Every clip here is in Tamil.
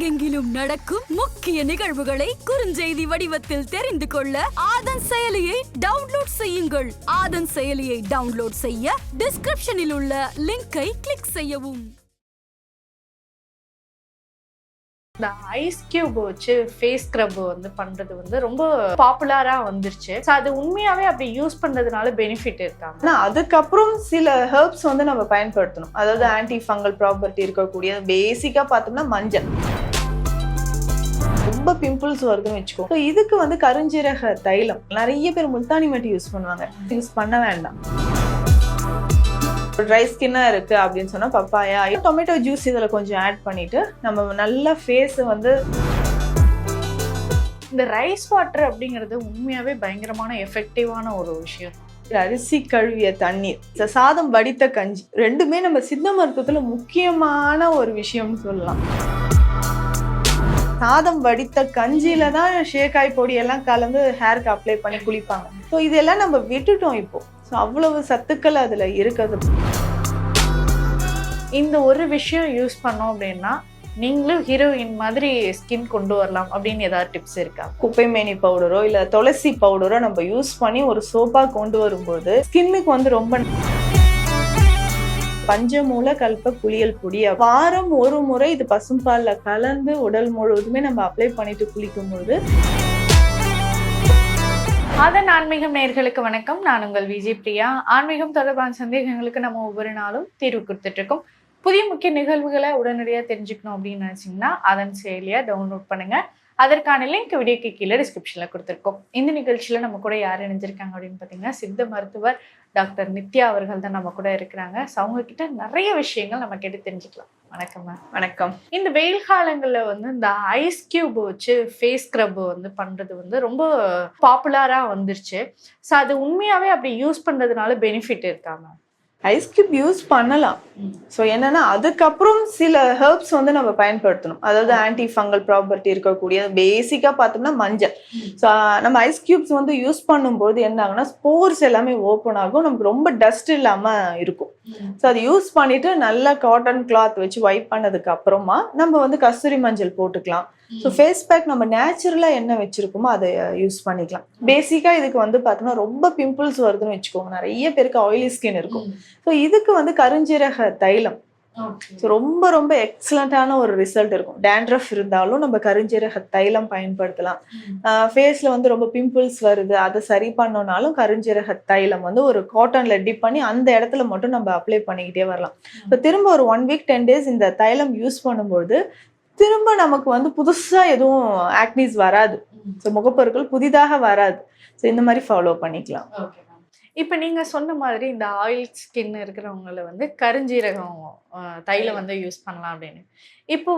உலகெங்கிலும் நடக்கும் முக்கிய நிகழ்வுகளை குறுஞ்செய்தி வடிவத்தில் தெரிந்து கொள்ள ஆதன் செயலியை டவுன்லோட் செய்யுங்கள். ஆதன் செயலியை டவுன்லோட் செய்ய டிஸ்கிரிப்ஷனில் உள்ள லிங்கை கிளிக் செய்யவும். இந்த ஐஸ் கியூப் வச்சு ஃபேஸ் ஸ்க்ரப் வந்து பண்றது வந்து ரொம்ப பாப்புலரா வந்துருச்சு. ஸோ அது உண்மையாவே அப்படி யூஸ் பண்றதுனால பெனிஃபிட் இருக்காங்க. ஆனா அதுக்கப்புறம் சில ஹெர்ப்ஸ் வந்து நம்ம பயன்படுத்தணும். அதாவது ஆன்டி ஃபங்கல் ப்ராப்பர்ட்டி இருக்கக்கூடிய பேசிக்கா பார்த்தோம்னா மஞ்சள். ரொம்ப பிம்பிள்ஸ் வருதுன்னு வச்சுக்கோ. ஸோ இதுக்கு வந்து கருஞ்சீரக தைலம். நிறைய பேர் முல்தானி மட்டி யூஸ் பண்ணுவாங்க. யூஸ் பண்ண வேண்டாம். ட்ரை ஸ்கின்னா இருக்கு அப்படின்னு சொன்னா பப்பாயா டொமேட்டோ ஜூஸ் இதில் கொஞ்சம் ஆட் பண்ணிட்டு நம்ம நல்லா ஃபேஸ் வந்து இந்த ரைஸ் வாட்டர் அப்படிங்கிறது உண்மையாவே பயங்கரமான எஃபெக்டிவான ஒரு விஷயம். அரிசி கழுவிய தண்ணீர் இந்த சாதம் வடித்த கஞ்சி ரெண்டுமே நம்ம சித்த மருத்துவத்தில் முக்கியமான ஒரு விஷயம்னு சொல்லலாம். சாதம் வடித்த கஞ்சியில தான் ஷேக்காய் பொடி எல்லாம் கலந்து ஹேருக்கு அப்ளை பண்ணி குளிப்பாங்க. ஸோ இதெல்லாம் நம்ம விட்டுட்டோம் இப்போ. ஸோ அவ்வளவு சத்துக்கள் அதுல இருக்குது. இந்த ஒரு விஷயம் யூஸ் பண்ணோம் அப்படின்னா நீங்களும் ஹீரோயின் மாதிரி ஸ்கின் கொண்டு வரலாம் அப்படின்னு ஏதாவது டிப்ஸ் இருக்கா? குப்பைமேனி பவுடரோ இல்ல துளசி பவுடரோ நம்ம யூஸ் பண்ணி ஒரு சோப்பாக கொண்டு வரும்போது ஸ்கின்னுக்கு வந்து ரொம்ப பஞ்சமூல கல்ப குளியல் பொடி. வாரம் ஒரு முறை இது பசும்பால்ல கலந்து உடல் முழுவதுமே நம்ம அப்ளை பண்ணிட்டு குளிக்கும்போது அதன் ஆன்மீகம் நேர்களுக்கு வணக்கம். நான் உங்கள் விஜய் பிரியா. ஆன்மீகம் தொடர்பான சந்தேகங்களுக்கு நம்ம ஒவ்வொரு நாளும் தீர்வு கொடுத்துட்டு இருக்கோம் புதிய முக்கிய நிகழ்வுகளை உடனடியாக தெரிஞ்சுக்கணும் அப்படின்னு நினச்சிங்கன்னா அதன் செயலியை டவுன்லோட் பண்ணுங்கள் அதற்கான லிங்க் வீடியோக்கு கீழே டிஸ்கிரிப்ஷன்ல கொடுத்துருக்கோம். இந்த நிகழ்ச்சியில நம்ம கூட யார் இணைஞ்சிருக்காங்க அப்படின்னு பார்த்தீங்கன்னா சித்த மருத்துவர் டாக்டர் நித்யா அவர்கள் தான் நம்ம கூட இருக்கிறாங்க. ஸோ அவங்க கிட்ட நிறைய விஷயங்கள் நம்ம கேட்டு தெரிஞ்சுக்கலாம். வணக்கம் மேம் வணக்கம். இந்த வெயில் காலங்களில் வந்து இந்த ஐஸ் கியூப் வச்சு ஃபேஸ் ஸ்க்ரப் வந்து பண்ணுறது வந்து ரொம்ப பாப்புலராக வந்துருச்சு. ஸோ அது உண்மையாகவே அப்படி யூஸ் பண்ணுறதுனால பெனிஃபிட் இருக்காங்க ஐஸ் கியூப் யூஸ் பண்ணலாம். ஸோ என்னன்னா அதுக்கப்புறம் சில ஹெர்ப்ஸ் வந்து நம்ம பயன்படுத்தணும். அதாவது ஆன்டி ஃபங்கல் ப்ராப்பர்ட்டி இருக்கக்கூடிய பேசிக்காக பார்த்தோம்னா மஞ்சள். ஸோ நம்ம ஐஸ் கியூப்ஸ் வந்து யூஸ் பண்ணும்போது என்ன ஆகும்னா ஸ்போர்ஸ் எல்லாமே ஓப்பன் ஆகும். நமக்கு ரொம்ப டஸ்ட் இல்லாம இருக்கும். ஸோ அதை யூஸ் பண்ணிட்டு நல்லா காட்டன் கிளாத் வச்சு வைப் பண்ணதுக்கு அப்புறமா நம்ம வந்து கஸ்தூரி மஞ்சள் போட்டுக்கலாம். ஸோ ஃபேஸ் பேக் நம்ம நேச்சுரலாக என்ன வச்சிருக்கோமோ அதை யூஸ் பண்ணிக்கலாம். பேசிக்காக இதுக்கு வந்து பார்த்தோம்னா ரொம்ப பிம்பிள்ஸ் வருதுன்னு வச்சுக்கோங்க. நிறைய பேருக்கு ஆயிலி ஸ்கின் இருக்கும். ஸோ இதுக்கு வந்து கருஞ்சீரக தைலம். ஸோ ரொம்ப ரொம்ப எக்ஸலண்ட்டான ஒரு ரிசல்ட் இருக்கும். டேண்ட்ரஃப் இருந்தாலும் நம்ம கருஞ்சீரக தைலம் பயன்படுத்தலாம். ஃபேஸில் வந்து ரொம்ப பிம்பிள்ஸ் வருது. அதை சரி பண்ணோம்னாலும் கருஞ்சீரக தைலம் வந்து ஒரு காட்டன்ல டிப் பண்ணி அந்த இடத்துல மட்டும் நம்ம அப்ளை பண்ணிக்கிட்டே வரலாம். இப்போ திரும்ப ஒரு ஒன் வீக் டென் டேஸ் இந்த தைலம் யூஸ் பண்ணும்போது திரும்ப நமக்கு வந்து புதுசா எதுவும் ஆக்னிஸ் வராது. ஸோ முகப்பொருட்கள் புதிதாக வராது. ஸோ இந்த மாதிரி ஃபாலோ பண்ணிக்கலாம். இப்போ நீங்கள் சொன்ன மாதிரி இந்த ஆயில் ஸ்கின் இருக்கிறவங்கள வந்து கருஞ்சீரகம் தைலம் வந்து யூஸ் பண்ணலாம் அப்படின்னு. இப்போ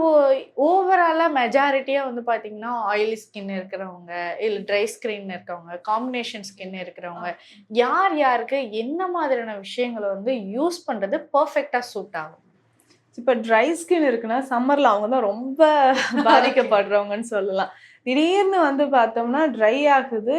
ஓவராலாக மெஜாரிட்டியாக வந்து பார்த்தீங்கன்னா ஆயிலி ஸ்கின் இருக்கிறவங்க இல்லை ட்ரை ஸ்கின் இருக்கவங்க காம்பினேஷன் ஸ்கின் இருக்கிறவங்க யார் யாருக்கு என்ன மாதிரியான விஷயங்களை வந்து யூஸ் பண்ணுறது பர்ஃபெக்டாக சூட் ஆகும்? இப்போ ட்ரை ஸ்கின் இருக்குன்னா சம்மர்ல அவங்க தான் ரொம்ப பாதிக்கப்படுறவங்கன்னு சொல்லலாம். திடீர்னு வந்து பார்த்தோம்னா ட்ரை ஆகுது.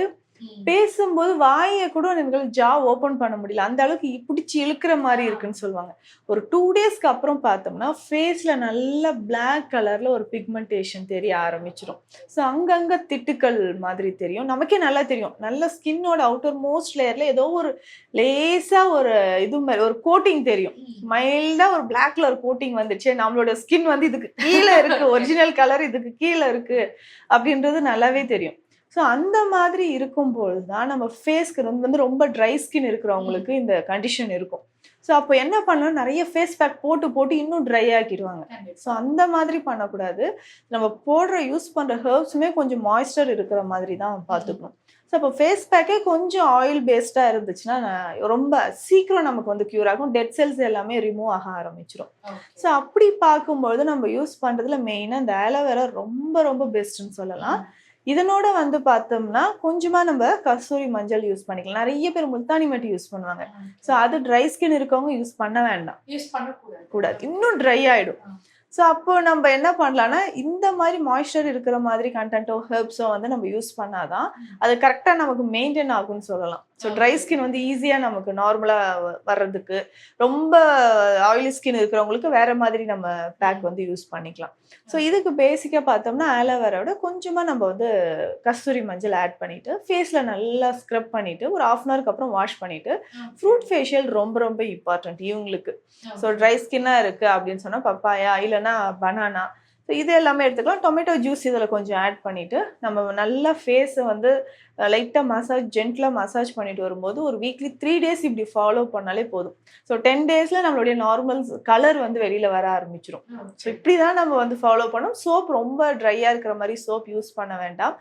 பேசும்போது வாயை கூட எங்களால் ஜா ஓபன் பண்ண முடியல. அந்த அளவுக்கு பிடிச்சி இழுக்கிற மாதிரி இருக்குன்னு சொல்லுவாங்க. ஒரு டூ டேஸ்க்கு அப்புறம் பார்த்தோம்னா ஃபேஸ்ல நல்ல பிளாக் கலர்ல ஒரு பிக்மெண்டேஷன் தெரிய ஆரம்பிச்சிடும் ஸோ அங்கங்க திட்டுக்கள் மாதிரி தெரியும். நமக்கே நல்லா தெரியும். நல்ல ஸ்கின்னோட அவுட்டர் மோஸ்ட் லேயர்ல ஏதோ ஒரு லேசா ஒரு இது மாதிரி ஒரு கோட்டிங் தெரியும். மைல்டா ஒரு பிளாக் கலர் கோட்டிங் வந்துச்சு நம்மளோட ஸ்கின் வந்து இதுக்கு கீழே இருக்கு. ஒரிஜினல் கலர் இதுக்கு கீழே இருக்கு. அப்படின்றது நல்லாவே தெரியும். ஸோ அந்த மாதிரி இருக்கும்போது தான் நம்ம ஃபேஸ்க்கு வந்து ரொம்ப ட்ரை ஸ்கின் இருக்கிறவங்களுக்கு இந்த கண்டிஷன் இருக்கும். ஸோ அப்போ என்ன பண்ணணும்? நிறைய ஃபேஸ் பேக் போட்டு போட்டு இன்னும் ட்ரை ஆக்கிடுவாங்க. ஸோ அந்த மாதிரி பண்ணக்கூடாது. நம்ம போடுற யூஸ் பண்ணுற ஹெர்ப்ஸுமே கொஞ்சம் மாய்ஸ்டர் இருக்கிற மாதிரி தான் பார்த்துக்கணும். ஸோ அப்போ ஃபேஸ் பேக்கே கொஞ்சம் ஆயில் பேஸ்டாக இருந்துச்சுன்னா ரொம்ப சீக்கிரம் நமக்கு வந்து க்யூர் ஆகும். டெட் செல்ஸ் எல்லாமே ரிமூவ் ஆக ஆரம்பிச்சிடும் ஸோ அப்படி பார்க்கும்பொழுது நம்ம யூஸ் பண்ணுறதுல மெயினாக இந்த ஆலோவேரா ரொம்ப ரொம்ப பெஸ்ட்னு சொல்லலாம். இதனோட வந்து பார்த்தோம்னா கொஞ்சமா நம்ம கஸ்தூரி மஞ்சள் யூஸ் பண்ணிக்கலாம். நிறைய பேர் முல்தானி மட்டி யூஸ் பண்ணுவாங்க. ஸோ அது ட்ரை ஸ்கின் இருக்கவங்க யூஸ் பண்ண வேண்டாம். யூஸ் பண்ணக்கூடாது. கூடாது. இன்னும் ட்ரை ஆயிடும். ஸோ அப்போ நம்ம என்ன பண்ணலாம்னா இந்த மாதிரி மாய்ஸ்சர் இருக்கிற மாதிரி கண்டென்ட்டோ ஹெர்ப்ஸோ வந்து நம்ம யூஸ் பண்ணாதான் அது கரெக்டாக நமக்கு மெயின்டைன் ஆகும்னு சொல்லலாம். ஸோ ட்ரை ஸ்கின் வந்து ஈஸியாக நமக்கு நார்மலாக வர்றதுக்கு ரொம்ப ஆயிலி ஸ்கின் இருக்கிறவங்களுக்கு வேற மாதிரி நம்ம பேக் வந்து யூஸ் பண்ணிக்கலாம். ஸோ இதுக்கு பேசிக்காக பார்த்தோம்னா ஆலோவேராவோட கொஞ்சமாக நம்ம வந்து கஸ்தூரி மஞ்சள் ஆட் பண்ணிட்டு ஃபேஸில் நல்லா ஸ்க்ரப் பண்ணிட்டு ஒரு ஆஃப் அன் ஹவருக்கு அப்புறம் வாஷ் பண்ணிட்டு ஃப்ரூட் ஃபேஷியல் ரொம்ப ரொம்ப இம்பார்ட்டன்ட் இவங்களுக்கு. ஸோ ட்ரை ஸ்கின்னாக இருக்குது அப்படின்னு சொன்னால் பப்பாயா இல்லைன்னா பனானா ஸோ இது எல்லாமே எடுத்துக்கலாம். டொமேட்டோ ஜூஸ் இதில் கொஞ்சம் ஆட் பண்ணிவிட்டு நம்ம நல்லா ஃபேஸை வந்து லைட்டாக மசாஜ் ஜென்டலாக மசாஜ் பண்ணிட்டு வரும்போது ஒரு வீக்லி த்ரீ டேஸ் இப்படி ஃபாலோ பண்ணாலே போதும். ஸோ டென் டேஸில் நம்மளுடைய நார்மல் கலர் வந்து வெளியில் வர ஆரம்பிச்சிரும். ஸோ இப்படி தான் நம்ம வந்து ஃபாலோ பண்ணோம். சோப் ரொம்ப ட்ரையாக இருக்கிற மாதிரி சோப் யூஸ் பண்ண வேண்டாம்.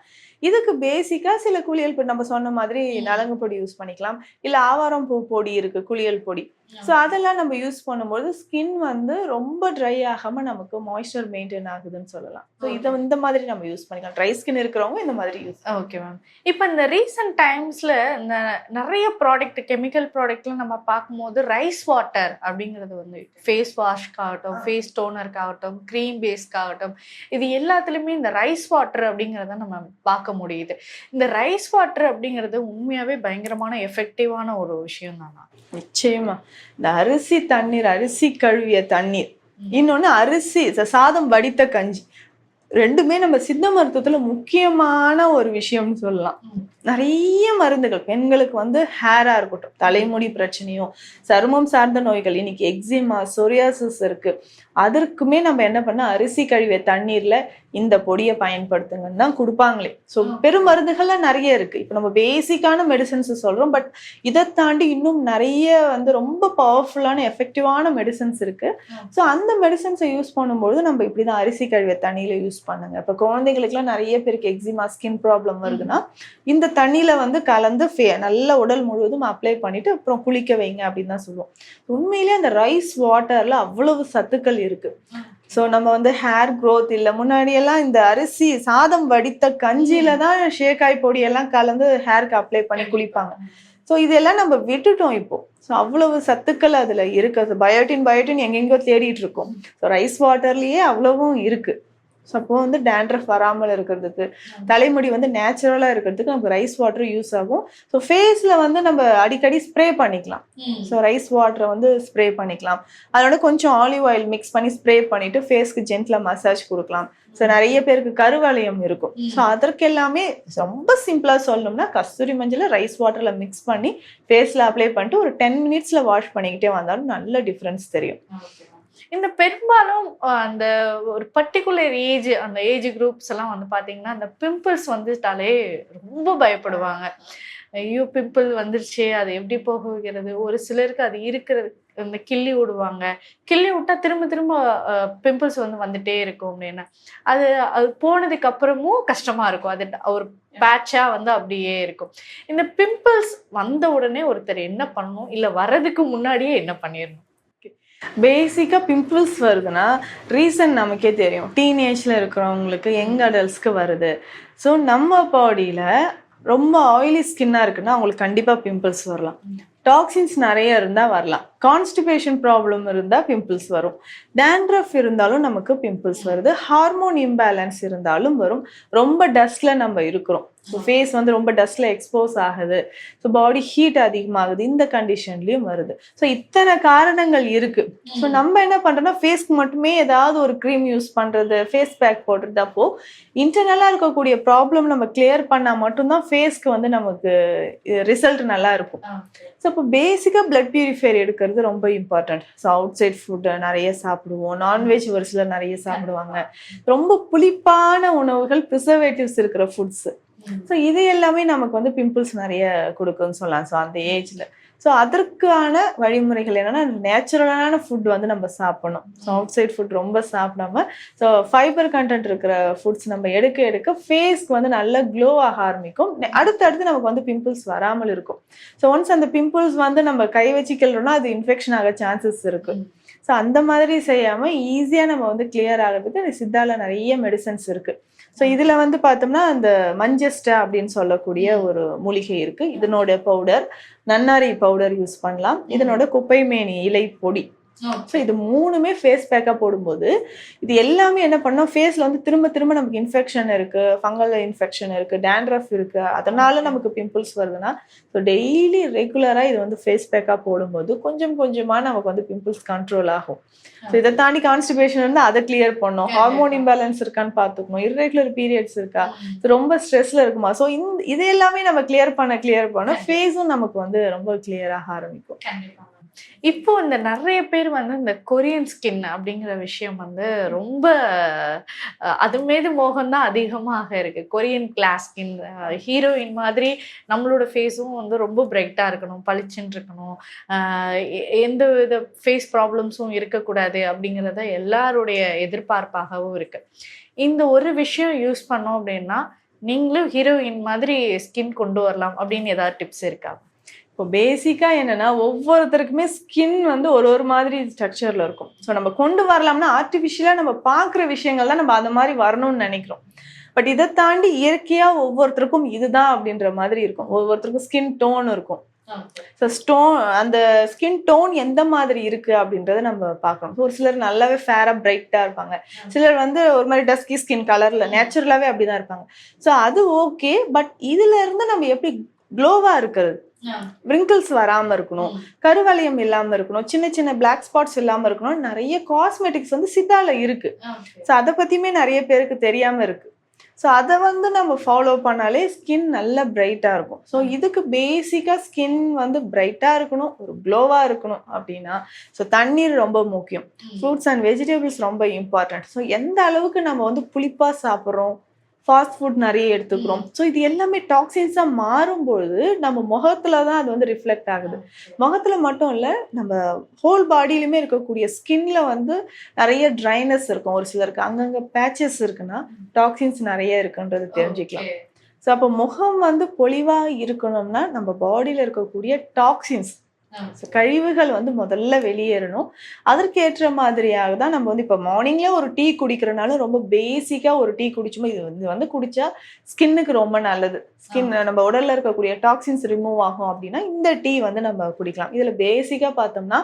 இதுக்கு பேசிக்காக சில குளியல் பொடி நம்ம சொன்ன மாதிரி நலங்கு பொடி யூஸ் பண்ணிக்கலாம். இல்லை ஆவாரம் பூ பொடி இருக்குது குளியல் பொடி. ஸோ அதெல்லாம் நம்ம யூஸ் பண்ணும்போது ஸ்கின் வந்து ரொம்ப ட்ரை ஆகாமல் நமக்கு மாய்ஸ்சர் மெயின்டைன் ஆகுதுன்னு சொல்லலாம். ஸோ இதை இந்த மாதிரி நம்ம யூஸ் பண்ணிக்கலாம். ட்ரை ஸ்கின் இருக்கிறவங்க இந்த மாதிரி யூஸ் ஓகே மேம் இப்போ இந்த ரீசெண்ட் டைம்ஸ்ல இந்த நிறைய ப்ராடக்ட் கெமிக்கல் ப்ராடக்ட்ல நம்ம பார்க்கும்போது ரைஸ் வாட்டர் அப்படிங்கிறது வந்து ஃபேஸ் வாஷ்க்காகட்டும் ஃபேஸ் டோனருக்காகட்டும் க்ரீம் பேஸ்க்காகட்டும் இது எல்லாத்துலேயுமே இந்த ரைஸ் வாட்டர் அப்படிங்கிறத நம்ம பார்க்க முடியுது. இந்த ரைஸ் வாட்டர் அப்படிங்கிறது உண்மையாவே பயங்கரமான எஃபெக்டிவான ஒரு விஷயம் தானா? நிச்சயமா. இந்த அரிசி தண்ணீர் அரிசி கழுவிய தண்ணீர். இன்னொன்னு அரிசி சாதம் வடித்த கஞ்சி. ரெண்டுமே நம்ம சித்த மருத்துவத்துல முக்கியமான ஒரு விஷயம்னு சொல்லலாம். நிறைய மருந்துகள். பெண்களுக்கு வந்து ஹேரா இருக்கட்டும் தலைமுடி பிரச்சனையும் சருமம் சார்ந்த நோய்கள் இன்னைக்கு எக்ஸிமா சொரியாசிஸ் இருக்கு. அதற்குமே நம்ம என்ன பண்ண அரிசி கழுவிய தண்ணீர்ல இந்த பொடியை பயன்படுத்துங்கன்னு தான் கொடுப்பாங்களே. ஸோ பெரும் மருந்துகள்லாம் நிறைய இருக்கு. இப்போ நம்ம பேசிக்கான மெடிசன்ஸ் சொல்றோம் பட் இதை தாண்டி இன்னும் நிறைய வந்து ரொம்ப பவர்ஃபுல்லான எஃபெக்டிவான மெடிசன்ஸ் இருக்கு. ஸோ அந்த மெடிசன்ஸை யூஸ் பண்ணும்பொழுது நம்ம இப்படிதான் அரிசி கழுவிய தண்ணியில யூஸ் பண்ணுங்க. இப்போ குழந்தைங்களுக்குலாம் நிறைய பேருக்கு எக்ஸிமா ஸ்கின் ப்ராப்ளம் வருதுன்னா இந்த தண்ணியில வந்து கலந்து ஃபே- நல்ல உடல் முழுவதும் அப்ளை பண்ணிட்டு அப்புறம் குளிக்க வைங்க அப்படின்னு தான் சொல்லுவோம். உண்மையிலே அந்த ரைஸ் வாட்டர்ல அவ்வளவு சத்துக்கள் இருக்கு. ஸோ நம்ம வந்து ஹேர் growth இல்லை முன்னாடியெல்லாம் இந்த அரிசி சாதம் வடித்த கஞ்சியில தான் ஷேக்காய் பொடி எல்லாம் கலந்து ஹேருக்கு அப்ளை பண்ணி குளிப்பாங்க. ஸோ இதெல்லாம் நம்ம விட்டுட்டோம் இப்போ. ஸோ அவ்வளவு சத்துக்கள் அதுல இருக்கு. பயோட்டின் பயோட்டின் எங்கெங்கோ தேடிட்டு இருக்கோம். ஸோ ரைஸ் வாட்டர்லயே அவ்வளவும் இருக்கு. ஸோ அப்போ வந்து டேண்ட்ரஃப் வராமல் இருக்கிறதுக்கு தலைமுடி வந்து நேச்சுரலா இருக்கிறதுக்கு நமக்கு ரைஸ் வாட்டர் யூஸ் ஆகும். ஸோ ஃபேஸ்ல வந்து நம்ம அடிக்கடி ஸ்ப்ரே பண்ணிக்கலாம். ஸோ ரைஸ் வாட்டரை வந்து ஸ்ப்ரே பண்ணிக்கலாம். அதோட கொஞ்சம் ஆலிவ் ஆயில் மிக்ஸ் பண்ணி ஸ்ப்ரே பண்ணிட்டு ஃபேஸ்க்கு ஜென்டிலாக மசாஜ் கொடுக்கலாம். ஸோ நிறைய பேருக்கு கருவளையம் இருக்கும். ஸோ அதற்கு எல்லாமே ரொம்ப சிம்பிளா சொல்லணும்னா கஸ்தூரி மஞ்சளை ரைஸ் வாட்டர்ல மிக்ஸ் பண்ணி ஃபேஸ்ல அப்ளை பண்ணிட்டு ஒரு டென் மினிட்ஸ்ல வாஷ் பண்ணிக்கிட்டே வந்தாலும் நல்ல டிஃப்ரென்ஸ் தெரியும். இந்த பெரும்பாலும் அந்த ஒரு பர்டிகுலர் ஏஜ் அந்த ஏஜ் குரூப்ஸ் எல்லாம் வந்து பார்த்தீங்கன்னா அந்த பிம்பிள்ஸ் வந்துட்டாலே ரொம்ப பயப்படுவாங்க. ஐயோ பிம்பிள் வந்துருச்சு அது எப்படி போகிறது ஒரு சிலருக்கு அது இருக்கிறது இந்த கிள்ளி விடுவாங்க. கிள்ளி விட்டா திரும்ப திரும்ப பிம்பிள்ஸ் வந்து வந்துட்டே இருக்கும் அப்படின்னு. அது அது போனதுக்கு அப்புறமும் கஷ்டமா இருக்கும். அது ஒரு பேட்சா வந்து அப்படியே இருக்கும். இந்த பிம்பிள்ஸ் வந்த உடனே ஒருத்தர் என்ன பண்ணணும்? இல்லை வர்றதுக்கு முன்னாடியே என்ன பண்ணிடணும்? பேசிக்கா பிம்பிள்ஸ் வருதுன்னா ரீசன் நமக்கே தெரியும். டீனேஜ்ல இருக்கிறவங்களுக்கு யங் அடல்ட்ஸ்க்கு வருது. ஸோ நம்ம பாடியில ரொம்ப ஆயிலி ஸ்கின்னா இருக்குன்னா அவங்களுக்கு கண்டிப்பா பிம்பிள்ஸ் வரலாம். டாக்ஸின்ஸ் நிறைய இருந்தா வரலாம். கான்ஸ்டிபேஷன் ப்ராப்ளம் இருந்தா பிம்பிள்ஸ் வரும். டேண்ட்ரஃப் இருந்தாலும் நமக்கு பிம்பிள்ஸ் வருது. ஹார்மோன் இம்பேலன்ஸ் இருந்தாலும் வரும். ரொம்ப டஸ்ட்ல நம்ம இருக்கிறோம். ஸோ ஃபேஸ் வந்து ரொம்ப டஸ்ட்ல எக்ஸ்போஸ் ஆகுது. ஸோ பாடி ஹீட் அதிகமாகுது. இந்த கண்டிஷன்லயும் வருது. ஸோ இத்தனை காரணங்கள் இருக்கு. ஸோ நம்ம என்ன பண்றோம்னா ஃபேஸ்க்கு மட்டுமே ஏதாவது ஒரு க்ரீம் யூஸ் பண்றது ஃபேஸ் பேக் போடுறது அப்போ இன்டர்னலா இருக்கக்கூடிய ப்ராப்ளம் நம்ம கிளியர் பண்ணா மட்டும்தான் ஃபேஸ்க்கு வந்து நமக்கு ரிசல்ட் நல்லா இருக்கும். ஸோ இப்போ பேசிக்காக பிளட் பியூரிஃபையர் எடுக்கிறது ரொம்ப important so outside food நிறைய சாப்பிடுவோம். நான்வெஜ் ஒரு சிலர் நிறைய சாப்பிடுவாங்க. ரொம்ப புளிப்பான உணவுகள் ப்ரிசர்வேட்டிவ்ஸ் இருக்கிற ஃபுட்ஸ் ஸோ இது எல்லாமே நமக்கு வந்து பிம்பிள்ஸ் நிறைய கொடுக்குன்னு சொல்லலாம். ஸோ அந்த ஏஜ்ல ஸோ அதற்கான வழிமுறைகள் என்னென்னா நேச்சுரலான ஃபுட் வந்து நம்ம சாப்பிடணும். ஸோ அவுட் சைட் ஃபுட் ரொம்ப சாப்பிடாம ஸோ ஃபைபர் கண்டென்ட் இருக்கிற ஃபுட்ஸ் நம்ம எடுக்க எடுக்க ஃபேஸ்க்கு வந்து நல்ல க்ளோ ஆக ஆரம்பிக்கும். அடுத்தடுத்து நமக்கு வந்து பிம்பிள்ஸ் வராமல் இருக்கும். ஸோ ஒன்ஸ் அந்த பிம்பிள்ஸ் வந்து நம்ம கை வச்சு கிள்றோம்னா அது இன்ஃபெக்ஷன் ஆக சான்சஸ் இருக்குது ஸோ அந்த மாதிரி செய்யாம ஈஸியா நம்ம வந்து கிளியர் ஆகிறதுக்கு சித்தால நிறைய மெடிசன்ஸ் இருக்கு. ஸோ இதுல வந்து பார்த்தோம்னா அந்த மஞ்சஸ்டா அப்படின்னு சொல்லக்கூடிய ஒரு மூலிகை இருக்கு. இதனோட பவுடர் நன்னாரி பவுடர் யூஸ் பண்ணலாம். இதனோட குப்பைமேனி இலை பொடி. ஸோ இது மூணுமே ஃபேஸ் பேக்காக போடும்போது இது எல்லாமே என்ன பண்ணோம்? ஃபேஸில் வந்து திரும்ப திரும்ப நமக்கு இன்ஃபெக்ஷன் இருக்கு ஃபங்கல் இன்ஃபெக்ஷன் இருக்கு டேண்ட்ரஃப் இருக்கு. அதனால நமக்கு பிம்பிள்ஸ் வருதுன்னா ஸோ டெய்லி ரெகுலராக இது வந்து ஃபேஸ் பேக்காக போடும்போது கொஞ்சம் கொஞ்சமாக நமக்கு வந்து பிம்பிள்ஸ் கண்ட்ரோல் ஆகும். ஸோ இதை தாண்டி கான்ஸ்டிபேஷன் வந்து அதை கிளியர் பண்ணும். ஹார்மோன் இம்பேலன்ஸ் இருக்கான்னு பார்த்துக்கணும். Irregular பீரியட்ஸ் இருக்கா? ரொம்ப ஸ்ட்ரெஸ்ல இருக்குமா? ஸோ இந்த இது எல்லாமே நம்ம கிளியர் பண்ண கிளியர் பண்ண ஃபேஸும் நமக்கு வந்து ரொம்ப கிளியர் ஆக ஆரம்பிக்கும். இப்போ இந்த நிறைய பேர் வந்து இந்த கொரியன் ஸ்கின் அப்படிங்கிற விஷயம் வந்து ரொம்ப அது மீது மோகம் தான் அதிகமாக இருக்கு. கொரியன் கிளாஸ் ஸ்கின் ஹீரோயின் மாதிரி நம்மளோட ஃபேஸும் வந்து ரொம்ப பிரைட்டா இருக்கணும் பளிச்சுன்னு இருக்கணும். எந்த வித ஃபேஸ் ப்ராப்ளம்ஸும் இருக்கக்கூடாது அப்படிங்கிறத எல்லாருடைய எதிர்பார்ப்பாகவும் இருக்கு. இந்த ஒரு விஷயம் யூஸ் பண்ணோம் அப்படின்னா நீங்களும் ஹீரோயின் மாதிரி ஸ்கின் கொண்டு வரலாம் அப்படின்னு ஏதாவது டிப்ஸ் இருக்கா? இப்போ பேசிக்காக என்னென்னா ஒவ்வொருத்தருக்குமே ஸ்கின் வந்து ஒரு ஒரு மாதிரி ஸ்ட்ரக்சரில் இருக்கும். ஸோ நம்ம கொண்டு வரலாம்னா ஆர்டிஃபிஷியலாக நம்ம பார்க்குற விஷயங்கள் தான் நம்ம அந்த மாதிரி வரணும்னு நினைக்கிறோம். பட் இதை தாண்டி இயற்கையாக ஒவ்வொருத்தருக்கும் இதுதான் அப்படின்ற மாதிரி இருக்கும். ஒவ்வொருத்தருக்கும் ஸ்கின் டோன் இருக்கும். ஸோ ஸ்டோன் அந்த ஸ்கின் டோன் எந்த மாதிரி இருக்குது அப்படின்றத நம்ம பார்க்கணும். ஒரு சிலர் நல்லாவே ஃபேராக பிரைட்டாக இருப்பாங்க. சிலர் வந்து ஒரு மாதிரி டஸ்கி ஸ்கின் கலரில் நேச்சுரலாகவே அப்படிதான் இருப்பாங்க. ஸோ அது ஓகே பட் இதுலேருந்து நம்ம எப்படி க்ளோவாக இருக்கிறது? Wrinkles வராம இருக்கணும். கருவளையம் இல்லாம இருக்கணும். சின்ன சின்ன பிளாக் ஸ்பாட்ஸ் இல்லாம இருக்கணும். நிறைய காஸ்மெட்டிக்ஸ் வந்து சித்தால இருக்கு. ஸோ அதை பத்தியுமே நிறைய பேருக்கு தெரியாம இருக்கு. ஸோ அதை வந்து நம்ம ஃபாலோ பண்ணாலே ஸ்கின் நல்லா பிரைட்டாக இருக்கும். ஸோ இதுக்கு பேசிக்காக ஸ்கின் வந்து பிரைட்டாக இருக்கணும். ஒரு க்ளோவாக இருக்கணும் அப்படின்னா ஸோ தண்ணீர் ரொம்ப முக்கியம். ஃப்ரூட்ஸ் அண்ட் வெஜிடபிள்ஸ் ரொம்ப இம்பார்ட்டன்ட் ஸோ எந்த அளவுக்கு நம்ம வந்து புளிப்பாக சாப்பிட்றோம்? ஃபாஸ்ட் ஃபுட் நிறைய எடுத்துக்கிறோம். ஸோ இது எல்லாமே டாக்ஸின்ஸாக மாறும்பொழுது நம்ம முகத்துல தான் அது வந்து ரிஃப்ளெக்ட் ஆகுது. முகத்துல மட்டும் இல்லை நம்ம ஹோல் பாடியிலுமே இருக்கக்கூடிய ஸ்கின்ல வந்து நிறைய ட்ரைனஸ் இருக்கும். ஒரு சிலருக்கு அங்கங்க பேச்சஸ் இருக்குன்னா டாக்ஸின்ஸ் நிறைய இருக்குன்றது தெரிஞ்சுக்கலாம். ஸோ அப்போ முகம் வந்து பொலிவா இருக்கணும்னா நம்ம பாடியில இருக்கக்கூடிய டாக்ஸின்ஸ் கழிவுகள் வந்து முதல்ல வெளியேறணும். அதற்கேற்ற மாதிரியாக தான் நம்ம வந்து இப்போ மார்னிங்ல ஒரு டீ குடிக்கிறனாலும் ரொம்ப பேசிக்கா ஒரு டீ குடிச்சுமோ இது வந்து வந்து குடிச்சா ஸ்கின்னுக்கு ரொம்ப நல்லது. ஸ்கின் நம்ம உடல்ல இருக்கக்கூடிய டாக்ஸின்ஸ் ரிமூவ் ஆகும் அப்படின்னா இந்த டீ வந்து நம்ம குடிக்கலாம். இதுல பேசிக்கா பார்த்தோம்னா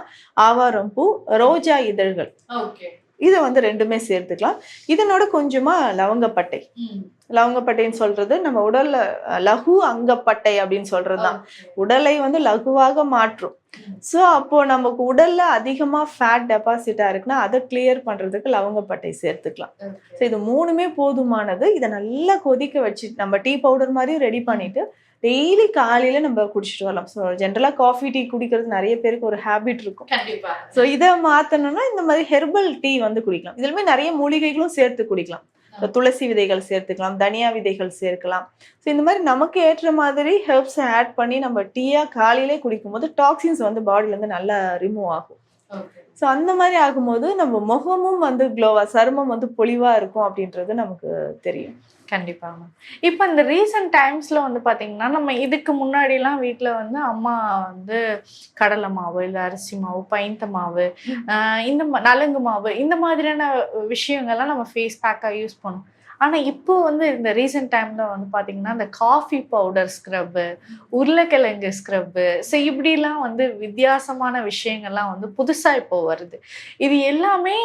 ஆவாரம் பூ ரோஜா இதழ்கள். இதை வந்து ரெண்டுமே சேர்த்துக்கலாம். இதனோட கொஞ்சமா லவங்கப்பட்டை. லவங்கப்பட்டைன்னு சொல்றது நம்ம உடல்ல லகு அங்கப்பட்டை அப்படின்னு சொல்றதுதான். உடலை வந்து லகுவாக மாற்றும். ஸோ அப்போ நமக்கு உடல்ல அதிகமா ஃபேட் டெபாசிட்டா இருக்குன்னா அதை கிளியர் பண்றதுக்கு லவங்கப்பட்டை சேர்த்துக்கலாம். ஸோ இது மூணுமே போதுமானது. இதை நல்லா கொதிக்க வச்சு நம்ம டீ பவுடர் மாதிரியும் ரெடி பண்ணிட்டு டெய்லி காலையில நம்ம குடிச்சிட்டு வரலாம். ஸோ ஜென்ரலா காஃபி டீ குடிக்கிறது நிறைய பேருக்கு ஒரு ஹேபிட் இருக்கும். ஸோ இதை மாத்தணும்னா இந்த மாதிரி ஹெர்பல் டீ வந்து குடிக்கலாம். இதுலயுமே நிறைய மூலிகைகளும் சேர்த்து குடிக்கலாம். துளசி விதைகள் சேர்த்துக்கலாம் தனியா விதைகள் சேர்க்கலாம். ஸோ இந்த மாதிரி நமக்கு ஏற்ற மாதிரி ஹெர்ப்ஸ் ஆட் பண்ணி நம்ம டீயா காலையிலே குடிக்கும்போது டாக்ஸின்ஸ் வந்து பாடியில இருந்து நல்லா ரிமூவ் ஆகும். ஸோ அந்த மாதிரி ஆகும்போது நம்ம முகமும் வந்து க்ளோவா சருமம் வந்து பொலிவா இருக்கும் அப்படின்றது நமக்கு தெரியும். கண்டிப்பா மேம் இப்போ இந்த ரீசெண்ட் டைம்ஸ்ல வந்து பாத்தீங்கன்னா நம்ம இதுக்கு முன்னாடிலாம் வீட்ல வந்து அம்மா வந்து கடலை மாவு இல்ல அரிசி மாவு பைந்த மாவு இந்த நலுங்கு மாவு இந்த மாதிரியான விஷயங்கள்லாம் நம்ம ஃபேஸ் பேக்கா யூஸ் பண்ணோம். ஆனால் இப்போ வந்து இந்த ரீசெண்ட் டைமில் வந்து பார்த்தீங்கன்னா இந்த காஃபி பவுடர் ஸ்க்ரப்பு உருளைக்கிழங்கு ஸ்க்ரப்பு ஸோ இப்படிலாம் வந்து வித்தியாசமான விஷயங்கள்லாம் வந்து புதுசாக இப்போ வருது. இது எல்லாமே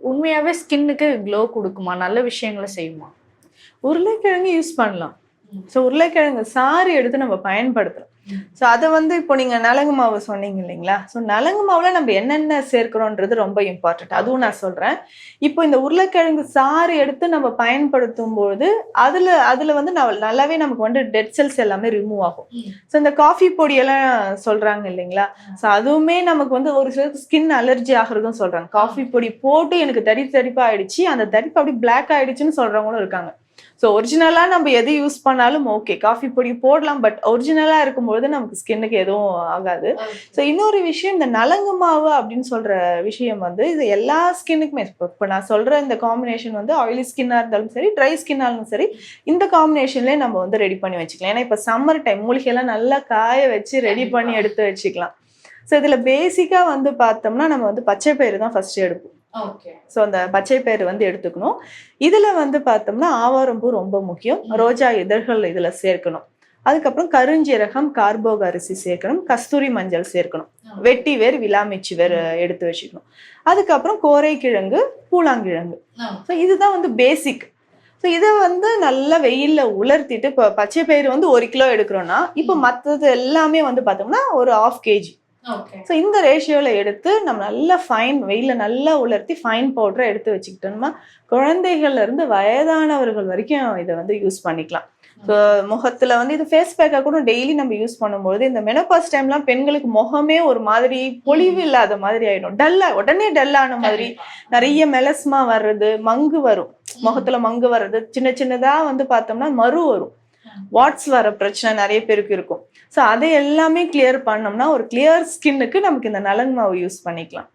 உண்மையாகவே ஸ்கின்னுக்கு க்ளோ கொடுக்குமா? நல்ல விஷயங்களை செய்யுமா? உருளைக்கிழங்கு யூஸ் பண்ணலாம். ஸோ உருளைக்கிழங்கு சாறு எடுத்து நம்ம பயன்படுத்தலாம். ஸோ அதை வந்து இப்போ நீங்க நலங்கு மாவு சொன்னீங்க இல்லைங்களா? ஸோ நலங்கு மாவுல நம்ம என்னென்ன சேர்க்கிறோன்றது ரொம்ப இம்பார்ட்டன்ட் அதுவும் நான் சொல்றேன். இப்போ இந்த உருளைக்கிழங்கு சாறு எடுத்து நம்ம பயன்படுத்தும் பொழுது அதுல அதுல வந்து ந- நல்லாவே நமக்கு வந்து டெட் செல்ஸ் எல்லாமே ரிமூவ் ஆகும். ஸோ இந்த காஃபி பொடியெல்லாம் சொல்றாங்க இல்லைங்களா? ஸோ அதுவுமே நமக்கு வந்து ஒரு சிலருக்கு ஸ்கின் அலர்ஜி ஆகுறதும் சொல்றாங்க. காஃபி பொடி போட்டு எனக்கு தடி தடிப்பாக ஆயிடுச்சு. அந்த தடிப்பு அப்படி பிளாக் ஆயிடுச்சுன்னு சொல்றவங்களும் இருக்காங்க. ஸோ ஒரிஜினலா நம்ம எது யூஸ் பண்ணாலும் ஓகே காஃபி பொடி போடலாம் பட் ஒரிஜினலா இருக்கும்பொழுது நமக்கு ஸ்கின்னுக்கு எதுவும் ஆகாது. ஸோ இன்னொரு விஷயம் இந்த நலங்கு மாவு அப்படின்னு சொல்ற விஷயம் வந்து இது எல்லா ஸ்கின்னுக்குமே இப்போ நான் சொல்ற இந்த காம்பினேஷன் வந்து ஆயிலி ஸ்கின்னா இருந்தாலும் சரி ட்ரை ஸ்கின்னா இருந்தாலும் சரி இந்த காம்பினேஷன்லேயே நம்ம வந்து ரெடி பண்ணி வச்சுக்கலாம். ஏன்னா இப்போ சம்மர் டைம் மூலிகையெல்லாம் நல்லா காய வச்சு ரெடி பண்ணி எடுத்து வச்சுக்கலாம். ஸோ இதில் பேசிக்காக வந்து பார்த்தோம்னா நம்ம வந்து பச்சை பயிறு தான் ஃபர்ஸ்ட் எடுப்போம். ஸோ அந்த பச்சை பயிறு வந்து எடுத்துக்கணும். இதில் வந்து பார்த்தோம்னா ஆவாரம்பூ ரொம்ப முக்கியம். ரோஜா இதழ்கள் இதில் சேர்க்கணும். அதுக்கப்புறம் கருஞ்சீரகம் கார்போக அரிசி சேர்க்கணும். கஸ்தூரி மஞ்சள் சேர்க்கணும். வெட்டி வேர் விலாமிச்சி வேர் எடுத்து வச்சுக்கணும். அதுக்கப்புறம் கோரைக்கிழங்கு பூலாங்கிழங்கு. ஸோ இதுதான் வந்து பேசிக் ஸோ இதை வந்து நல்லா வெயில்ல உலர்த்திட்டு இப்போ பச்சை பயிறு வந்து ஒரு கிலோ எடுக்கிறோம்னா இப்போ மற்றது எல்லாமே வந்து பார்த்தோம்னா ஒரு ஆஃப் கேஜி ஸோ இந்த ரேஷியோவில் எடுத்து நம்ம நல்லா ஃபைன் வெயிலில் நல்லா உலர்த்தி ஃபைன் பவுடரை எடுத்து வச்சுக்கிட்டோம்னா குழந்தைகள்ல இருந்து வயதானவர்கள் வரைக்கும் இதை வந்து யூஸ் பண்ணிக்கலாம். ஸோ முகத்துல வந்து இது ஃபேஸ் பேக்காக கூட டெய்லி நம்ம யூஸ் பண்ணும்போது இந்த மெனோபாஸ் டைம்லாம் பெண்களுக்கு முகமே ஒரு மாதிரி பொலிவு இல்லாத மாதிரி ஆயிடும். டல்லா உடனே டல்லான மாதிரி. நிறைய மெலஸ்மா வர்றது மங்கு வரும். முகத்துல மங்கு வர்றது சின்ன சின்னதா வந்து பார்த்தோம்னா மறு வரும். வாட்ஸ் வர பிரச்சனை நிறைய பேருக்கு இருக்கும். ஸோ அதை எல்லாமே கிளியர் பண்ணோம்னா ஒரு கிளியர் ஸ்கின்னுக்கு நமக்கு இந்த நலன் மாவு யூஸ் பண்ணிக்கலாம்.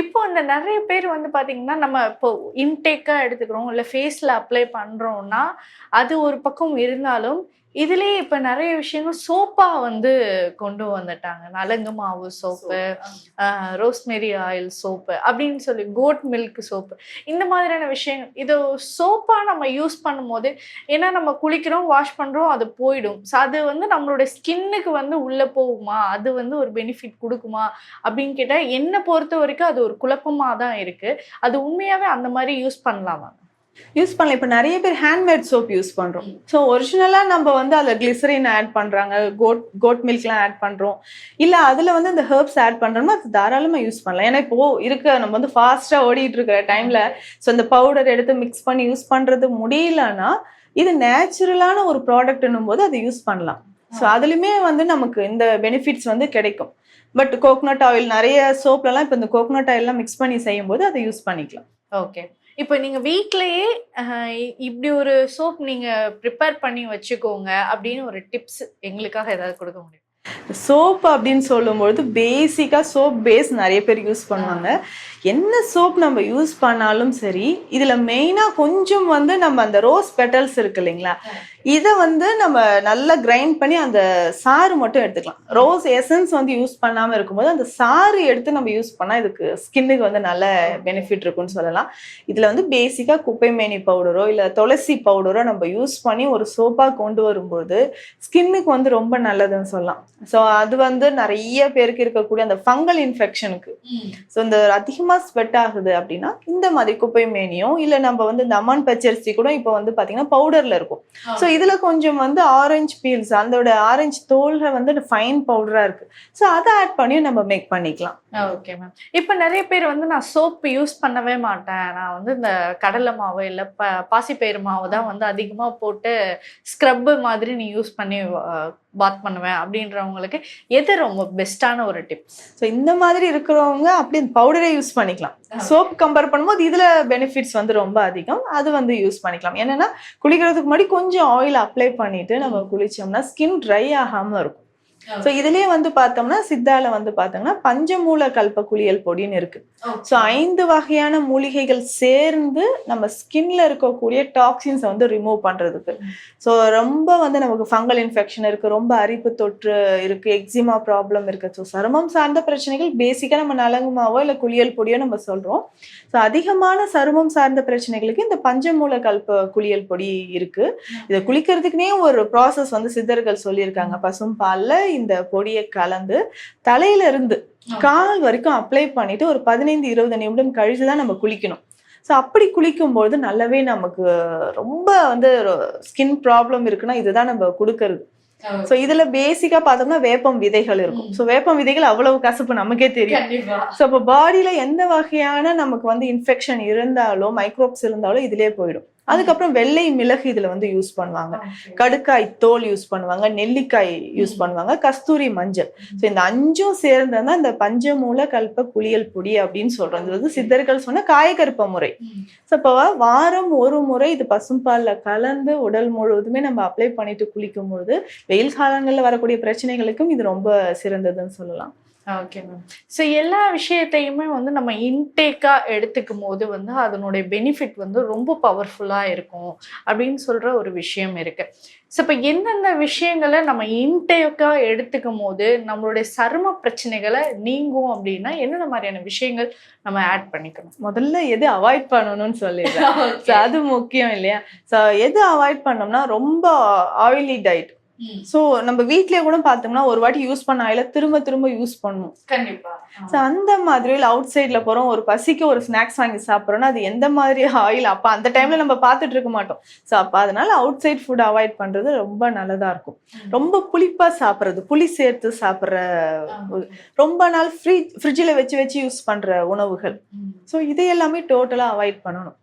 இப்போ இந்த நிறைய பேர் வந்து பாத்தீங்கன்னா நம்ம இப்போ இன்டேக்கா எடுத்துக்கிறோம் இல்ல ஃபேஸ்ல அப்ளை பண்றோம்னா அது ஒரு பக்கம் இருந்தாலும் இதுலயே இப்ப நிறைய விஷயங்கள் சோப்பா வந்து கொண்டு வந்துட்டாங்க. நலங்கு மாவு சோப்பு ரோஸ்மெரி ஆயில் சோப்பு அப்படின்னு சொல்லி கோட் மில்க் சோப்பு. இந்த மாதிரியான விஷயங்கள். இது சோப்பா நம்ம யூஸ் பண்ணும்போது ஏன்னா நம்ம குளிக்கிறோம் வாஷ் பண்றோம் அது போயிடும். ஸோ அது வந்து நம்மளோட ஸ்கின்னுக்கு வந்து உள்ள போகுமா? அது வந்து ஒரு பெனிஃபிட் கொடுக்குமா? அப்படின்னு கேட்டா என்னை பொறுத்த வரைக்கும் அது ஒரு குழப்பமா தான் இருக்கு. அது உண்மையாவே அந்த மாதிரி யூஸ் பண்ணலாமா யூஸ் பண்ணலாம். இப்போ நிறைய பேர் ஹேண்ட்மேட் சோப் யூஸ் பண்றோம். ஸோ ஒரிஜினலாக நம்ம வந்து அதில் கிளிசரின் ஆட் பண்றாங்க கோட் கோட் மில்க்லாம் ஆட் பண்றோம். இல்லை அதில் வந்து இந்த ஹெர்ப்ஸ் ஆட் பண்றோம்னா அது தாராளமாக யூஸ் பண்ணலாம். ஏன்னா இப்போ இருக்க நம்ம வந்து ஃபாஸ்ட்டாக ஓடிட்டு இருக்கிற டைம்ல ஸோ இந்த பவுடர் எடுத்து மிக்ஸ் பண்ணி யூஸ் பண்றது முடியலன்னா இது நேச்சுரலான ஒரு ப்ராடக்ட்னும் போது அதை யூஸ் பண்ணலாம். ஸோ அதுலயுமே வந்து நமக்கு இந்த பெனிஃபிட்ஸ் வந்து கிடைக்கும். பட் கோகோனட் ஆயில் நிறைய சோப்லலாம் இப்போ இந்த கோகோனட் ஆயிலெலாம் மிக்ஸ் பண்ணி செய்யும்போது அதை யூஸ் பண்ணிக்கலாம். ஓகே இப்போ நீங்க வீட்லயே இப்படி ஒரு சோப் நீங்க ப்ரிப்பேர் பண்ணி வச்சுக்கோங்க அப்படின்னு ஒரு டிப்ஸ் எங்களுக்காக ஏதாவது கொடுக்க முடியும்? சோப் அப்படின்னு சொல்லும்பொழுது பேசிக்கா சோப் பேஸ் நிறைய பேர் யூஸ் பண்ணுவாங்க. என்ன சோப் நம்ம யூஸ் பண்ணாலும் சரி இதுல மெயினா கொஞ்சம் வந்து நம்ம அந்த ரோஸ் பெட்டல்ஸ் இருக்கு இல்லைங்களா? இதை வந்து நம்ம நல்லா கிரைண்ட் பண்ணி அந்த சாறு மட்டும் எடுத்துக்கலாம். ரோஸ் எசன்ஸ் வந்து யூஸ் பண்ணாம இருக்கும்போது அந்த சாறு எடுத்து நம்ம யூஸ் பண்ணா இதுக்கு ஸ்கின்னுக்கு வந்து நல்ல பெனிஃபிட் இருக்கும்னு சொல்லலாம். இதுல வந்து பேசிக்கா குப்பைமேனி பவுடரோ இல்ல துளசி பவுடரோ நம்ம யூஸ் பண்ணி ஒரு சோப்பா கொண்டு வரும்போது ஸ்கின்னுக்கு வந்து ரொம்ப நல்லதுன்னு சொல்லலாம். ஸோ அது வந்து நிறைய பேருக்கு இருக்கக்கூடிய அந்த ஃபங்கல் இன்ஃபெக்ஷனுக்கு ஸோ இந்த அதிகமாக ஸ்வெட் ஆகுது அப்படின்னா இந்த மாதிரி குப்பை மேனியும் இல்லை நம்ம வந்து இந்த அம்மான் பச்சரிசி கூட இப்போ வந்து பார்த்தீங்கன்னா பவுடர்ல இருக்கும். ஸோ இதுல கொஞ்சம் வந்து ஆரஞ்சு பீல்ஸ் அதோட ஆரஞ்சு தோல்கள் வந்து ஃபைன் பவுடரா இருக்கு. ஸோ அதை ஆட் பண்ணி நம்ம மேக் பண்ணிக்கலாம். ஓகே மேம் இப்போ நிறைய பேர் வந்து நான் சோப் யூஸ் பண்ணவே மாட்டேன். நான் வந்து இந்த கடலை மாவு இல்லை ப பாசிப்பயிறு மாவு தான் வந்து அதிகமாக போட்டு ஸ்க்ரப்பு மாதிரி நீ யூஸ் பண்ணி பாத் பண்ணுவேன் அப்படின்றவங்களுக்கு எது ரொம்ப பெஸ்ட்டான ஒரு டிப்ஸ் ஸோ இந்த மாதிரி இருக்கிறவங்க அப்படி பவுடரே யூஸ் பண்ணிக்கலாம். சோப் கம்பேர் பண்ணும்போது இதுல பெனிஃபிட்ஸ் வந்து ரொம்ப அதிகம். அது வந்து யூஸ் பண்ணிக்கலாம். என்னன்னா குளிக்கிறதுக்கு முன்னாடி கொஞ்சம் ஆயில் அப்ளை பண்ணிட்டு நம்ம குளிச்சோம்னா ஸ்கின் ட்ரை ஆகாம இருக்கும். ஸோ இதுலயே வந்து பார்த்தோம்னா சித்தால வந்து பார்த்தோம்னா பஞ்சமூல கல்ப குளியல் பொடின்னு இருக்கு. ஸோ ஐந்து வகையான மூலிகைகள் சேர்ந்து நம்ம ஸ்கின்ல இருக்கக்கூடிய டாக்ஸின்ஸை வந்து ரிமூவ் பண்றதுக்கு. ஸோ ரொம்ப வந்து நமக்கு ஃபங்கல் இன்ஃபெக்ஷன் இருக்கு ரொம்ப அரிப்பு தொற்று இருக்கு எக்ஸிமா ப்ராப்ளம் இருக்கு. ஸோ சருமம் சார்ந்த பிரச்சனைகள் பேசிக்கா நம்ம நலங்குமாவோ இல்லை குளியல் பொடியோ நம்ம சொல்றோம். ஸோ அதிகமான சருமம் சார்ந்த பிரச்சனைகளுக்கு இந்த பஞ்சமூல கல்ப குளியல் பொடி இருக்கு. இதை குளிக்கிறதுக்குனே ஒரு ப்ராசஸ் வந்து சித்தர்கள் சொல்லியிருக்காங்க. பசும் பால்ல இந்த பொடியை கலந்து தலையில இருந்து கால் வரைக்கும் அப்ளை பண்ணிட்டு ஒரு பதினைந்து இருபது நிமிடம் கழிச்சு தான் நம்ம குளிக்கணும். ஸோ அப்படி குளிக்கும்போது நல்லாவே நமக்கு ரொம்ப வந்து ஸ்கின் ப்ராப்ளம் இருக்குன்னா இதுதான் நம்ம கொடுக்கறது. ஸோ இதுல பேசிக்கா பார்த்தோம்னா வேப்பம் விதைகள் இருக்கும். ஸோ வேப்பம் விதைகள் அவ்வளவு கசப்பு நமக்கே தெரியும். ஸோ இப்போ பாடியில எந்த வகையான நமக்கு வந்து இன்ஃபெக்ஷன் இருந்தாலோ மைக்ரோப்ஸ் இருந்தாலோ இதுலயே போயிடும். அதுக்கப்புறம் வெள்ளை மிளகு இதுல வந்து யூஸ் பண்ணுவாங்க. கடுக்காய் தோல் யூஸ் பண்ணுவாங்க நெல்லிக்காய் யூஸ் பண்ணுவாங்க கஸ்தூரி மஞ்சள். ஸோ இந்த அஞ்சும் சேர்ந்தது இந்த பஞ்சமூல கல்ப குளியல் பொடி அப்படின்னு சொல்றோம் இது வந்து சித்தர்கள் சொன்ன காயகற்ப முறை. ஸோ இப்போ வாரம் ஒரு முறை இது பசும்பால்ல கலந்து உடல் முழுவதுமே நம்ம அப்ளை பண்ணிட்டு குளிக்கும் பொழுது வெயில் காலங்கள்ல வரக்கூடிய பிரச்சனைகளுக்கும் இது ரொம்ப சிறந்ததுன்னு சொல்லலாம். ஓகே மேம் ஸோ எல்லா விஷயத்தையுமே வந்து நம்ம இன்டேக்காக எடுத்துக்கும் போது வந்து அதனுடைய பெனிஃபிட் வந்து ரொம்ப பவர்ஃபுல்லாக இருக்கும் அப்படின்னு சொல்கிற ஒரு விஷயம் இருக்கு. ஸோ இப்போ எந்தெந்த விஷயங்களை நம்ம இன்டேக்காக எடுத்துக்கும் போது நம்மளுடைய சரும பிரச்சனைகளை நீங்கும் அப்படின்னா என்னென்ன மாதிரியான விஷயங்கள் நம்ம ஆட் பண்ணிக்கணும்? முதல்ல எது அவாய்ட் பண்ணணும்னு சொல்லிடுறேன். ஸோ அது முக்கியம் இல்லையா? ஸோ எது அவாய்ட் பண்ணோம்னா ரொம்ப ஆயிலி டயட் ஸோ நம்ம வீட்லயே கூட பார்த்தோம்னா ஒரு வாட்டி யூஸ் பண்ண ஆயில திரும்ப திரும்ப யூஸ் பண்ணும். கண்டிப்பா. ஸோ அந்த மாதிரி இல்லை அவுட் சைடில் போகிறோம் ஒரு பசிக்கு ஒரு ஸ்நாக்ஸ் வாங்கி சாப்பிட்றோன்னா அது எந்த மாதிரி ஆயில்? அப்போ அந்த டைமில் நம்ம பார்த்துட்டு இருக்க மாட்டோம். ஸோ அப்போ அதனால அவுட் சைட் ஃபுட் அவாய்ட் பண்ணுறது ரொம்ப நல்லதாக இருக்கும். ரொம்ப புளிப்பாக சாப்பிட்றது புளி சேர்த்து சாப்பிட்ற ரொம்ப நாள் ஃப்ரீ ஃப்ரிட்ஜில் வச்சு வச்சு யூஸ் பண்ணுற உணவுகள். ஸோ இதை எல்லாமே டோட்டலாக அவாய்ட் பண்ணணும்.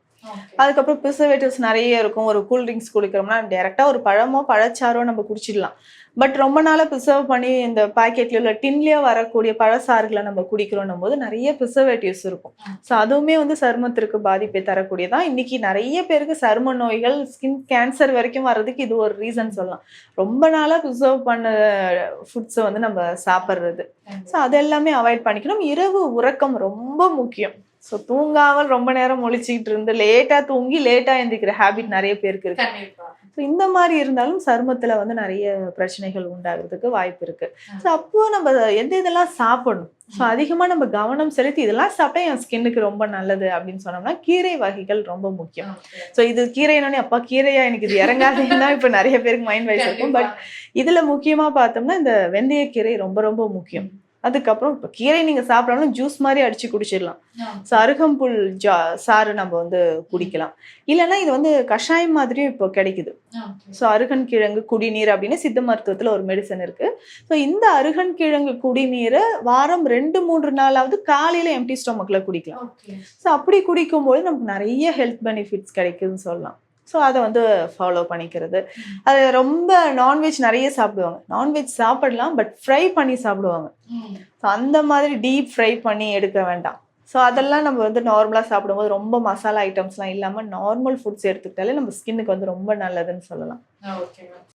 அதுக்கப்புறம் ப்ரிசர்வேட்டிவ்ஸ் நிறைய இருக்கும். ஒரு கூல் ட்ரிங்க்ஸ் குடிக்கிறோம்னா டேரெக்டாக ஒரு பழமோ பழச்சாரோ நம்ம குடிச்சிடலாம். பட் ரொம்ப நாளாக ப்ரிசர்வ் பண்ணி இந்த பாக்கெட்ல உள்ள டின்லேயே வரக்கூடிய பழச்சாறுகளை நம்ம குடிக்கிறோம் போது நிறைய ப்ரிசர்வேட்டிவ்ஸ் இருக்கும். ஸோ அதுவுமே வந்து சருமத்திற்கு பாதிப்பை தரக்கூடியதான். இன்னைக்கு நிறைய பேருக்கு சரும நோய்கள் ஸ்கின் கேன்சர் வரைக்கும் வர்றதுக்கு இது ஒரு ரீசன் சொல்லலாம். ரொம்ப நாளாக ப்ரிசர்வ் பண்ண ஃபுட்ஸை வந்து நம்ம சாப்பிட்றது. ஸோ அதெல்லாமே அவாய்ட் பண்ணிக்கணும். இரவு உறக்கம் ரொம்ப முக்கியம். ஸோ தூங்காமல் ரொம்ப நேரம் முழிச்சுக்கிட்டு இருந்து லேட்டா தூங்கி லேட்டா எந்திக்கிற ஹேபிட் நிறைய பேருக்கு இருக்கு. ஸோ இந்த மாதிரி இருந்தாலும் சருமத்துல வந்து நிறைய பிரச்சனைகள் உண்டாகிறதுக்கு வாய்ப்பு இருக்கு. ஸோ அப்போ நம்ம எந்த இதெல்லாம் சாப்பிடணும்? ஸோ அதிகமா நம்ம கவனம் செலுத்தி இதெல்லாம் சாப்பிட்டா என் ஸ்கின்னுக்கு ரொம்ப நல்லது அப்படின்னு சொன்னோம்னா கீரை வகைகள் ரொம்ப முக்கியம். ஸோ இது கீரைனோடனே அப்பா கீரையா? எனக்கு இது இறங்காதுன்னா இப்போ நிறைய பேருக்கு மைண்ட் வைஸ் இருக்கும் பட் இதுல முக்கியமா பார்த்தோம்னா இந்த வெந்தயக்கீரை ரொம்ப ரொம்ப முக்கியம். அதுக்கப்புறம் இப்போ கீரை நீங்க சாப்பிடணும் ஜூஸ் மாதிரி அடிச்சு குடிச்சிடலாம். ஸோ அருகம்புல் ஜா சாறு நம்ம வந்து குடிக்கலாம். இல்லைன்னா இது வந்து கஷாயம் மாதிரியும் இப்போ கிடைக்குது. ஸோ அருகன் கிழங்கு குடிநீர் அப்படின்னு சித்த மருத்துவத்தில் ஒரு மெடிசன் இருக்கு. ஸோ இந்த அருகன் கிழங்கு குடிநீரை வாரம் ரெண்டு மூன்று நாளாவது காலையில எம்டி ஸ்டொமக்ல குடிக்கலாம். ஸோ அப்படி குடிக்கும்போது நமக்கு நிறைய ஹெல்த் பெனிஃபிட்ஸ் கிடைக்குதுன்னு சொல்லலாம். ஸோ அதை வந்து ஃபாலோ பண்ணிக்கிறது. அது ரொம்ப நான்வெஜ் நிறைய சாப்பிடுவாங்க. நான்வெஜ் சாப்பிடலாம் பட் ஃப்ரை பண்ணி சாப்பிடுவாங்க. ஸோ அந்த மாதிரி டீப் ஃப்ரை பண்ணி எடுக்க வேண்டாம். ஸோ அதெல்லாம் நம்ம வந்து நார்மலாக சாப்பிடும்போது ரொம்ப மசாலா ஐட்டம்ஸ்லாம் இல்லாமல் நார்மல் ஃபுட்ஸ் எடுத்துக்கிட்டாலே நம்ம ஸ்கின்னுக்கு வந்து ரொம்ப நல்லதுன்னு சொல்லலாம். Okay ma'am